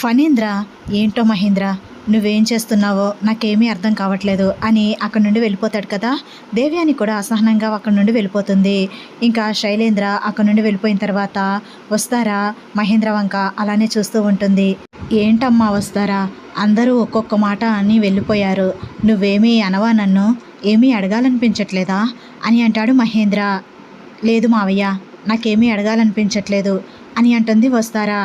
ఫణీంద్ర ఏంటో మహేంద్ర నువ్వేం చేస్తున్నావో నాకేమీ అర్థం కావట్లేదు అని అక్కడి నుండి వెళ్ళిపోతాడు కదా. దేవ్యాని కూడా అసహనంగా అక్కడి నుండి వెళ్ళిపోతుంది. ఇంకా శైలేంద్ర అక్కడి నుండి వెళ్ళిపోయిన తర్వాత వస్తారా మహేంద్ర వంక? అలానే చూస్తూ ఉంటుంది. ఏంటమ్మా వస్తారా? అందరూ ఒక్కొక్క మాట అని వెళ్ళిపోయారు. నువ్వేమీ అనవా నన్ను? ఏమీ అడగాలనిపించట్లేదా? అని అంటాడు మహేంద్ర. లేదు మావయ్య నాకేమీ అడగాలనిపించట్లేదు అని అంటుంది. వస్తారా?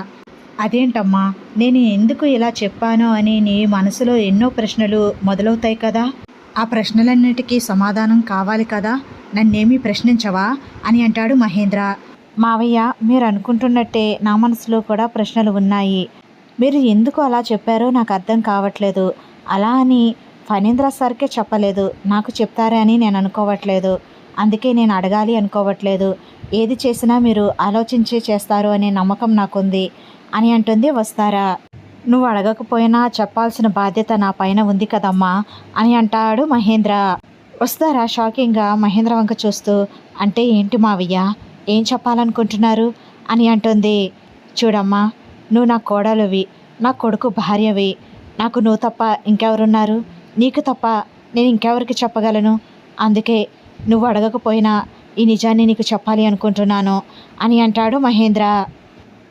అదేంటమ్మా? నేను ఎందుకు ఇలా చెప్పాను అని నీ మనసులో ఎన్నో ప్రశ్నలు మొదలవుతాయి కదా. ఆ ప్రశ్నలన్నిటికీ సమాధానం కావాలి కదా. నన్నేమీ ప్రశ్నించవా అని అంటాడు మహేంద్ర. మావయ్య మీరు అనుకుంటున్నట్టే నా మనసులో కూడా ప్రశ్నలు ఉన్నాయి. మీరు ఎందుకు అలా చెప్పారో నాకు అర్థం కావట్లేదు. అలా అని ఫణీంద్ర సార్కే చెప్పలేదు. నాకు చెప్తారే అని నేను అనుకోవట్లేదు. అందుకే నేను అడగాలి అనుకోవట్లేదు. ఏది చేసినా మీరు ఆలోచించి చేస్తారు అనే నమ్మకం నాకుంది. అని అంటుంది వస్తారా? నువ్వు అడగకపోయినా చెప్పాల్సిన బాధ్యత నా పైన ఉంది కదమ్మా అని అంటాడు మహేంద్ర. వస్తారా? షాకింగ్గా మహేంద్ర వంక చూస్తూ అంటే ఏంటి మావయ్య? ఏం చెప్పాలనుకుంటున్నారు? అని అంటుంది. చూడమ్మా నువ్వు నా కోడలువి నా కొడుకు భార్యవి. నాకు నువ్వు తప్ప ఇంకెవరున్నారు? నీకు తప్ప నేను ఇంకెవరికి చెప్పగలను? అందుకే నువ్వు అడగకపోయినా ఈ నిజాన్ని నీకు చెప్పాలి అనుకుంటున్నాను అని అంటాడు మహేంద్ర.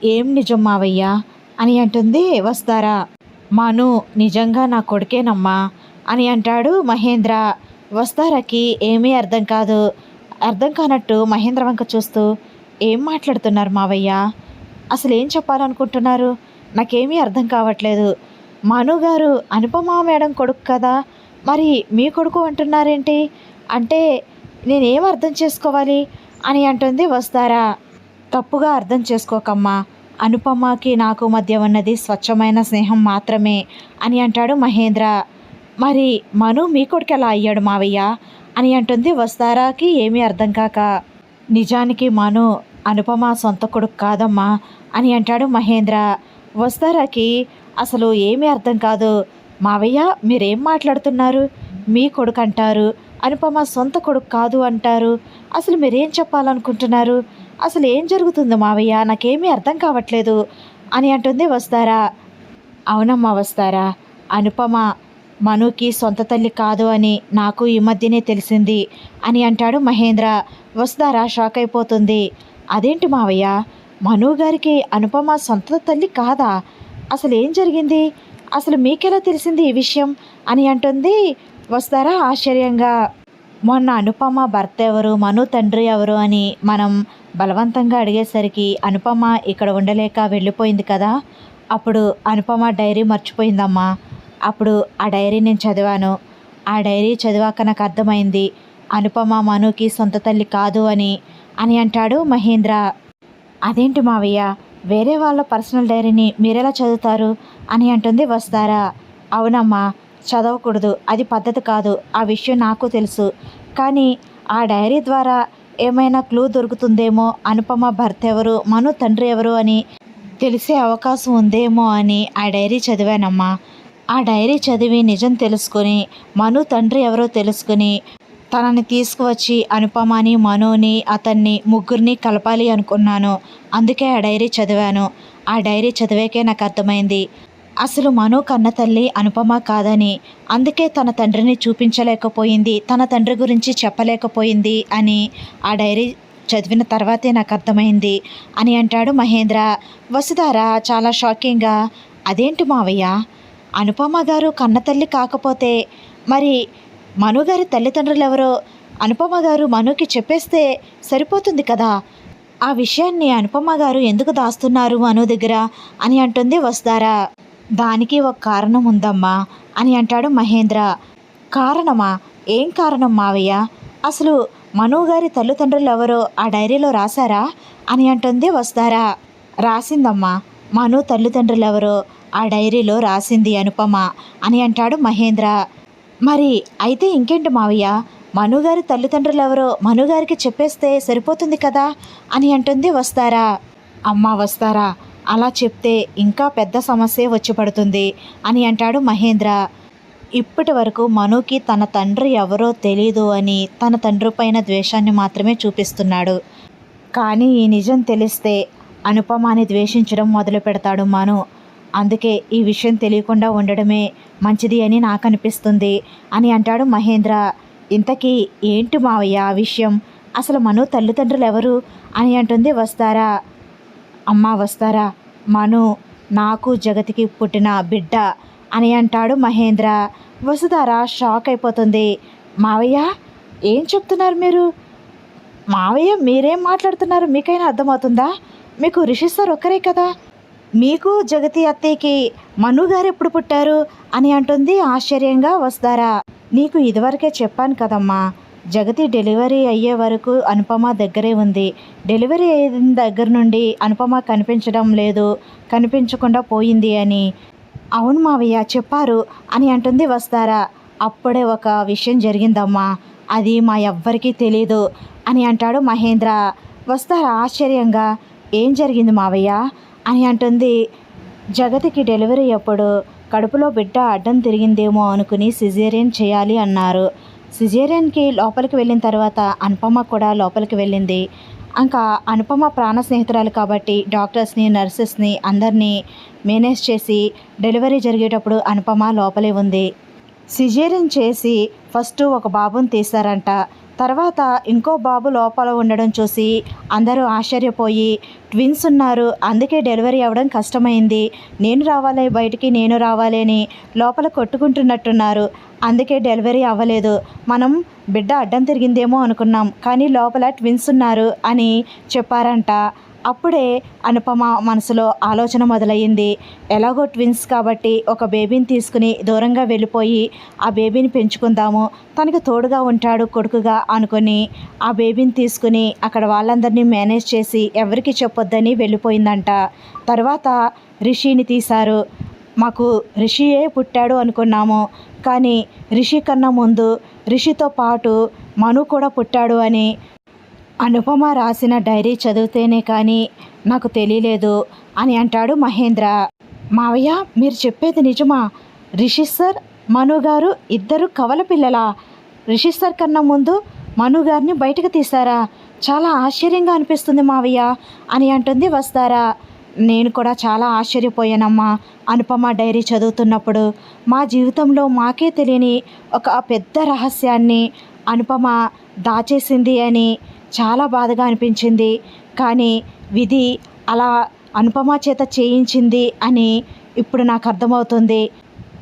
ఏం నిజం మావయ్యా? అని అంటుంది వస్తారా మాను నిజంగా నా కొడుకేనమ్మా అని అంటాడు మహేంద్ర. వస్తారాకి ఏమీ అర్థం కాదు. అర్థం కానట్టు మహేంద్ర వంక చూస్తూ ఏం మాట్లాడుతున్నారు మావయ్య? అసలు ఏం చెప్పాలనుకుంటున్నారు? నాకేమీ అర్థం కావట్లేదు. మనుగారు అనుపమ మేడం కొడుకు కదా మరి మీ కొడుకు అంటున్నారేంటి? అంటే నేనేం అర్థం చేసుకోవాలి? అని అంటుంది వస్తారా తప్పుగా అర్థం చేసుకోకమ్మా అనుపమకి నాకు మధ్య ఉన్నది స్వచ్ఛమైన స్నేహం మాత్రమే అని అంటాడు మహేంద్ర. మరి మను మీ కొడుకు ఎలా అయ్యాడు మావయ్య? అని అంటుంది వస్తారాకి ఏమీ అర్థం కాక. నిజానికి మను అనుపమ సొంత కొడుకు కాదమ్మా అని అంటాడు మహేంద్ర. వస్తారాకి అసలు ఏమీ అర్థం కాదు. మావయ్య మీరేం మాట్లాడుతున్నారు? మీ కొడుకు అంటారు. అనుపమ సొంత కొడుకు కాదు అంటారు. అసలు మీరేం చెప్పాలనుకుంటున్నారు? అసలు ఏం జరుగుతుందో మావయ్య? నాకేమీ అర్థం కావట్లేదు. అని అంటుంది వస్తారా? అవునమ్మా వస్తారా? అనుపమ మనుకి సొంత తల్లి కాదు అని నాకు ఈ మధ్యనే తెలిసింది అని అంటాడు మహేంద్ర. వస్తారా? షాక్ అయిపోతుంది. అదేంటి మావయ్య? మను గారికి అనుపమ సొంత తల్లి కాదా? అసలు ఏం జరిగింది? అసలు మీకెలా తెలిసింది ఈ విషయం? అని అంటుంది వస్తారా? ఆశ్చర్యంగా. మొన్న అనుపమ భర్త ఎవరు? మను తండ్రి ఎవరు అని మనం బలవంతంగా అడిగేసరికి అనుపమ ఇక్కడ ఉండలేక వెళ్ళిపోయింది కదా? అప్పుడు అనుపమ డైరీ మర్చిపోయిందమ్మా. అప్పుడు ఆ డైరీ నేను చదివాను. ఆ డైరీ చదివాక నాకు అర్థమైంది అనుపమ మనుకి సొంత తల్లి కాదు అని. అని అంటాడు మహేంద్ర. అదేంటి మావయ్య వేరే వాళ్ళ పర్సనల్ డైరీని మీరెలా చదువుతారు? అని అంటుంది వస్తారా. అవునమ్మా చదవకూడదు అది పద్ధతి కాదు ఆ విషయం నాకు తెలుసు. కానీ ఆ డైరీ ద్వారా ఏమైనా క్లూ దొరుకుతుందేమో? అనుపమ భర్త ఎవరు? మను తండ్రి ఎవరు అని తెలిసే అవకాశం ఉందేమో అని ఆ డైరీ చదివానమ్మా. ఆ డైరీ చదివి నిజం తెలుసుకొని మను తండ్రి ఎవరో తెలుసుకుని తనని తీసుకువచ్చి అనుపమని మనోని అతన్ని ముగ్గురిని కలపాలి అనుకున్నాను. అందుకే ఆ డైరీ చదివాను. ఆ డైరీ చదివాకే నాకు అర్థమైంది. అసలు మనో కన్న తల్లి అనుపమ కాదని అందుకే తన తండ్రిని చూపించలేకపోయింది తన తండ్రి గురించి చెప్పలేకపోయింది అని ఆ డైరీ చదివిన తర్వాతే నాకు అర్థమైంది అని అంటాడు మహేంద్ర. వసుధార చాలా షాకింగ్గా అదేంటి మావయ్య? అనుపమ గారు కన్న తల్లి కాకపోతే మరి మను గారి తల్లిదండ్రులు ఎవరో అనుపమ గారు మనుకి చెప్పేస్తే సరిపోతుంది కదా? ఆ విషయాన్ని అనుపమ గారు ఎందుకు దాస్తున్నారు మను దగ్గర? అని అంటుంది వస్తారా దానికి ఒక కారణం ఉందమ్మా అని అంటాడు మహేంద్ర. కారణమా? ఏం కారణం మావయ్య? అసలు మను గారి తల్లిదండ్రులు ఎవరో ఆ డైరీలో రాశారా? అని అంటుంది వస్తారా రాసిందమ్మా. మను తల్లిదండ్రులు ఎవరో ఆ డైరీలో రాసింది అనుపమ అని అంటాడు మహేంద్ర. మరి అయితే ఇంకేంటి మావయ్య? మనుగారి తల్లిదండ్రులు ఎవరో మనుగారికి చెప్పేస్తే సరిపోతుంది కదా? అని అంటుంది వస్తారా అమ్మ వస్తారా అలా చెప్తే ఇంకా పెద్ద సమస్య వచ్చి పడుతుంది అని అంటాడు మహేంద్ర. ఇప్పటి వరకు మనుకి తన తండ్రి ఎవరో తెలీదు అని తన తండ్రి పైన ద్వేషాన్ని మాత్రమే చూపిస్తున్నాడు. కానీ ఈ నిజం తెలిస్తే అనుపమాని ద్వేషించడం మొదలు పెడతాడు మను. అందుకే ఈ విషయం తెలియకుండా ఉండడమే మంచిది అని నాకు అనిపిస్తుంది అని అంటాడు మహేంద్ర. ఇంతకీ ఏంటి మావయ్య ఆ విషయం? అసలు మను తల్లిదండ్రులు ఎవరు అని అంటుంది వస్తారా? అమ్మ వస్తారా? మను నాకు జగతికి పుట్టిన బిడ్డ అని అంటాడు మహేంద్ర. వసుధార షాక్ అయిపోతుంది. మావయ్య ఏం చెప్తున్నారు మీరు? మావయ్య మీరేం మాట్లాడుతున్నారు? మీకైనా అర్థమవుతుందా? మీకు రిషి సార్ ఒక్కరే కదా? మీకు జగతి అత్తయ్యకి మను గారు ఎప్పుడు పుట్టారు? అని అంటుంది ఆశ్చర్యంగా వస్తారా నీకు ఇదివరకే చెప్పాను కదమ్మా. జగతి డెలివరీ అయ్యే వరకు అనుపమ దగ్గరే ఉంది. డెలివరీ అయిన దగ్గర నుండి అనుపమ కనిపించడం లేదు. కనిపించకుండా పోయింది అని. అవును మావయ్య చెప్పారు అని అంటుంది వస్తారా? అప్పుడే ఒక విషయం జరిగిందమ్మా. అది మా ఎవ్వరికీ తెలీదు అని అంటాడు మహేంద్ర. వస్తారా ఆశ్చర్యంగా? ఏం జరిగింది మావయ్య? అని అంటుంది జగతికి డెలివరీ అప్పుడు కడుపులో బిడ్డ అడ్డం తిరిగిందేమో అనుకుని సిజేరియన్ చేయాలి అన్నారు. సిజేరియన్కి లోపలికి వెళ్ళిన తర్వాత అనుపమ కూడా లోపలికి వెళ్ళింది. ఇంకా అనుపమ ప్రాణ స్నేహితురాలు కాబట్టి డాక్టర్స్ని నర్సెస్ని అందరినీ మేనేజ్ చేసి డెలివరీ జరిగేటప్పుడు అనుపమ లోపలే ఉంది. సిజేరియన్ చేసి ఫస్ట్ ఒక బాబుని తీశారంట. తర్వాత ఇంకో బాబు లోపల ఉండడం చూసి అందరూ ఆశ్చర్యపోయి ట్విన్స్ ఉన్నారు అందుకే డెలివరీ అవ్వడం కష్టమైంది. నేను రావాలి బయటికి నేను రావాలి అని లోపల కొట్టుకుంటున్నట్టున్నారు. అందుకే డెలివరీ అవ్వలేదు. మనం బిడ్డ అడ్డం తిరిగిందేమో అనుకున్నాం కానీ లోపల ట్విన్స్ ఉన్నారు అని చెప్పారంట. అప్పుడే అనుపమ మనసులో ఆలోచన మొదలయ్యింది. ఎలాగో ట్విన్స్ కాబట్టి ఒక బేబీని తీసుకుని దూరంగా వెళ్ళిపోయి ఆ బేబీని పెంచుకుందాము. తనకు తోడుగా ఉంటాడు కొడుకుగా అనుకొని ఆ బేబీని తీసుకుని అక్కడ వాళ్ళందరినీ మేనేజ్ చేసి ఎవరికి చెప్పొద్దని వెళ్ళిపోయిందంట. తర్వాత రిషిని తీశారు. మాకు రిషియే పుట్టాడు అనుకున్నాము. కానీ రిషి కన్నా ముందు రిషితో పాటు మను కూడా పుట్టాడు అని అనుపమ రాసిన డైరీ చదివితేనే కానీ నాకు తెలియలేదు అని అంటాడు మహేంద్ర. మావయ్య మీరు చెప్పేది నిజమా? రిషి సార్ మను గారు ఇద్దరు కవల పిల్లలా? రిషి సార్ కన్నా ముందు మను గారిని బయటకు తీశారా? చాలా ఆశ్చర్యంగా అనిపిస్తుంది మావయ్య అని అంటుంది వస్తారా? నేను కూడా చాలా ఆశ్చర్యపోయానమ్మా అనుపమ డైరీ చదువుతున్నప్పుడు. మా జీవితంలో మాకే తెలియని ఒక పెద్ద రహస్యాన్ని అనుపమ దాచేసింది అని చాలా బాధగా అనిపించింది. కానీ విధి అలా అనుపమ చేత చేయించింది అని ఇప్పుడు నాకు అర్థమవుతుంది.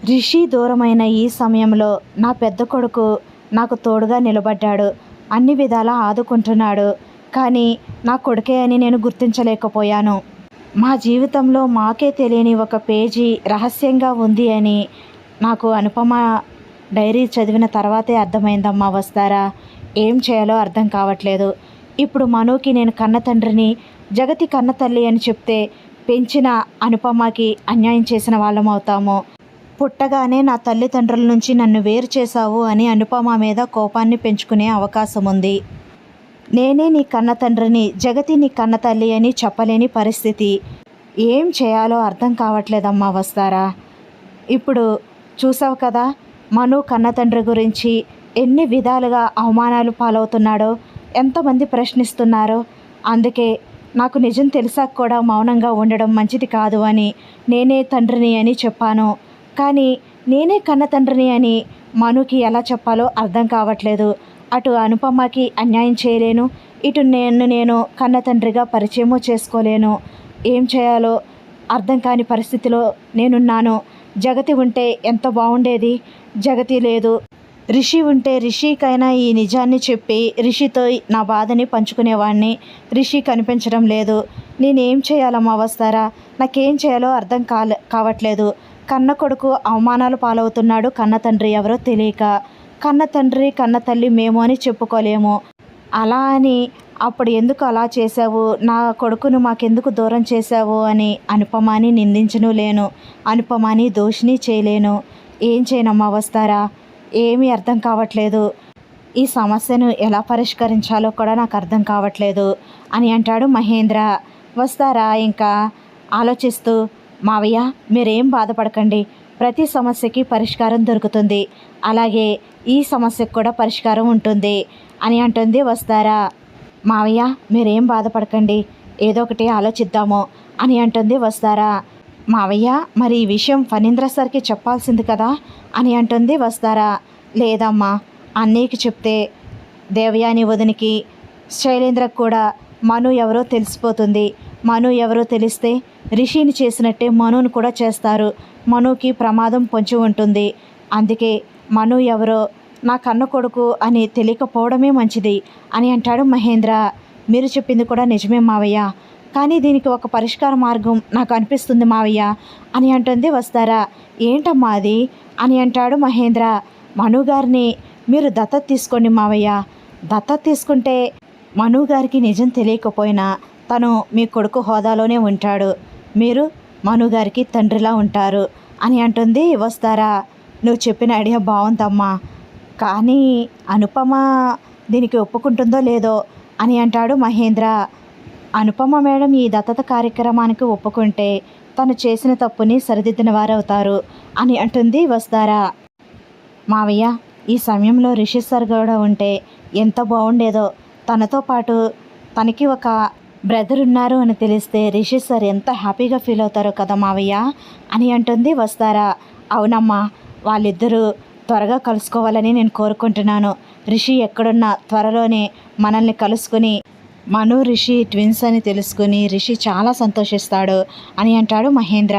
రిషి దూరమైన ఈ సమయంలో నా పెద్ద కొడుకు నాకు తోడుగా నిలబడ్డాడు. అన్ని విధాలా ఆదుకుంటున్నాడు. కానీ నా కొడుకే అని నేను గుర్తించలేకపోయాను. మా జీవితంలో మాకే తెలియని ఒక పేజీ రహస్యంగా ఉంది అని నాకు అనుపమ డైరీ చదివిన తర్వాతే అర్థమైందమ్మా వస్తారా? ఏం చేయాలో అర్థం కావట్లేదు. ఇప్పుడు మనుకి నేను కన్న తండ్రిని జగతి కన్న తల్లి అని చెప్తే పెంచిన అనుపమకి అన్యాయం చేసిన వాళ్ళం అవుతాము. పుట్టగానే నా తల్లిదండ్రుల నుంచి నన్ను వేరు చేశావు అని అనుపమ మీద కోపాన్ని పెంచుకునే అవకాశం ఉంది. నేనే నీ కన్న తండ్రిని జగతి నీ కన్న తల్లి అని చెప్పలేని పరిస్థితి. ఏం చేయాలో అర్థం కావట్లేదమ్మా వస్తారా? ఇప్పుడు చూసావు కదా మను కన్న తండ్రి గురించి ఎన్ని విధాలుగా అవమానాలు పాలవుతున్నాడో ఎంతమంది ప్రశ్నిస్తున్నారో అందుకే నాకు నిజం తెలిసాక కూడా మౌనంగా ఉండడం మంచిది కాదు అని నేనే తండ్రిని అని చెప్పాను. కానీ నేనే కన్న తండ్రిని అని మనుకి ఎలా చెప్పాలో అర్థం కావట్లేదు. అటు అనుపమకి అన్యాయం చేయలేను ఇటు నేను నేను కన్న తండ్రిగా పరిచయము చేసుకోలేను. ఏం చేయాలో అర్థం కాని పరిస్థితిలో నేనున్నాను. జగతి ఉంటే ఎంత బాగుండేది? జగతి లేదు. రిషి ఉంటే రిషికైనా ఈ నిజాన్ని చెప్పి రిషితో నా బాధని పంచుకునేవాడిని రిషి కనిపించడం లేదు. నేనేం చేయాలమ్మా వస్తారా? నాకేం చేయాలో అర్థం కాలే కావట్లేదు. కన్న కొడుకు అవమానాలు పాలవుతున్నాడు కన్న తండ్రి ఎవరో తెలియక. కన్న తండ్రి కన్న తల్లి మేము అని చెప్పుకోలేము. అలా అని అప్పుడు ఎందుకు అలా చేసావు నా కొడుకును మాకెందుకు దూరం చేశావు? అని అనుపమాని నిందించను లేను. అనుపమాని దోషిని చేయలేను. ఏం చేయనమ్మా వస్తారా? ఏమీ అర్థం కావట్లేదు. ఈ సమస్యను ఎలా పరిష్కరించాలో కూడా నాకు అర్థం కావట్లేదు అని అంటాడు మహేంద్ర. వస్తారా ఇంకా? ఆలోచిస్తూ మావయ్య మీరేం బాధపడకండి. ప్రతి సమస్యకి పరిష్కారం దొరుకుతుంది. అలాగే ఈ సమస్యకు కూడా పరిష్కారం ఉంటుంది అని అంటుంది వస్తారా. మావయ్య మీరేం బాధపడకండి. ఏదో ఒకటి ఆలోచిద్దాము అని అంటుంది వస్తారా. మావయ్య మరి ఈ విషయం ఫణీంద్ర సార్కి చెప్పాల్సింది కదా అని అంటుంది వస్తారా లేదమ్మా అన్నయ్యకి చెప్తే దేవయాని వదినికి శైలేంద్రకు కూడా మను ఎవరో తెలిసిపోతుంది. మను ఎవరో తెలిస్తే రిషిని చేసినట్టే మనుని కూడా చేస్తారు. మనుకి ప్రమాదం పొంచి ఉంటుంది. అందుకే మను ఎవరో నా కన్న కొడుకు అని తెలియకపోవడమే మంచిది అని అంటాడు మహేంద్ర. మీరు చెప్పింది కూడా నిజమే మావయ్య. కానీ దీనికి ఒక పరిష్కార మార్గం నాకు అనిపిస్తుంది మావయ్య. అని అంటుంది వస్తారా? ఏంటమ్మా అది? అని అంటాడు మహేంద్ర. మనుగారిని మీరు దత్తత తీసుకోండి మావయ్య. దత్తత తీసుకుంటే మనుగారికి నిజం తెలియకపోయినా తను మీ కొడుకు హోదాలోనే ఉంటాడు. మీరు మనుగారికి తండ్రిలా ఉంటారు. అని అంటుంది వస్తారా? నువ్వు చెప్పిన ఐడియా బాగుందమ్మా. కానీ అనుపమ దీనికి ఒప్పుకుంటుందో లేదో అని అంటాడు మహేంద్ర. అనుపమ మేడం ఈ దత్తత కార్యక్రమానికి ఒప్పుకుంటే తను చేసిన తప్పుని సరిదిద్దిన వారవుతారు అని అంటుంది వస్తారా మావయ్య ఈ సమయంలో రిషి సార్ కూడా ఉంటే ఎంత బాగుండేదో తనతో పాటు తనకి ఒక బ్రదర్ ఉన్నారు అని తెలిస్తే రిషి సార్ ఎంత హ్యాపీగా ఫీల్ అవుతారో కదా మావయ్య అని అంటుంది వస్తారా అవునమ్మా వాళ్ళిద్దరూ త్వరగా కలుసుకోవాలని నేను కోరుకుంటున్నాను. రిషి ఎక్కడున్నా త్వరలోనే మనల్ని కలుసుకుని మను రిషి ట్విన్స్ అని తెలుసుకుని రిషి చాలా సంతోషిస్తాడు అని అంటాడు మహేంద్ర.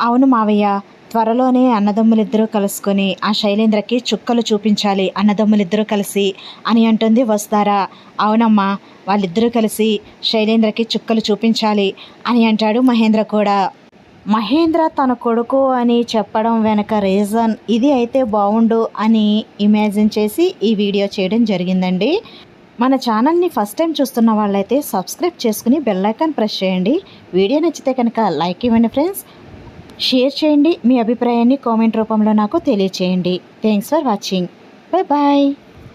అవును మావయ్య త్వరలోనే అన్నదమ్ములిద్దరూ కలుసుకొని ఆ శైలేంద్రకి చుక్కలు చూపించాలి అన్నదమ్ములిద్దరూ కలిసి అని అంటుంది వస్తారా. అవునమ్మా వాళ్ళిద్దరూ కలిసి శైలేంద్రకి చుక్కలు చూపించాలి అని అంటాడు మహేంద్ర కూడా. మహేంద్ర తన కొడుకు అని చెప్పడం వెనక రీజన్ ఇది అయితే బాగుండు అని ఇమాజిన్ చేసి ఈ వీడియో చేయడం జరిగిందండి. మన ఛానల్ని ఫస్ట్ టైం చూస్తున్న వాళ్ళైతే సబ్స్క్రైబ్ చేసుకుని బెల్లైకాన్ ప్రెస్ చేయండి. వీడియో నచ్చితే కనుక లైక్ ఇవ్వండి ఫ్రెండ్స్. షేర్ చేయండి. మీ అభిప్రాయాన్ని కామెంట్ రూపంలో నాకు తెలియచేయండి. Thanks for watching. Bye bye.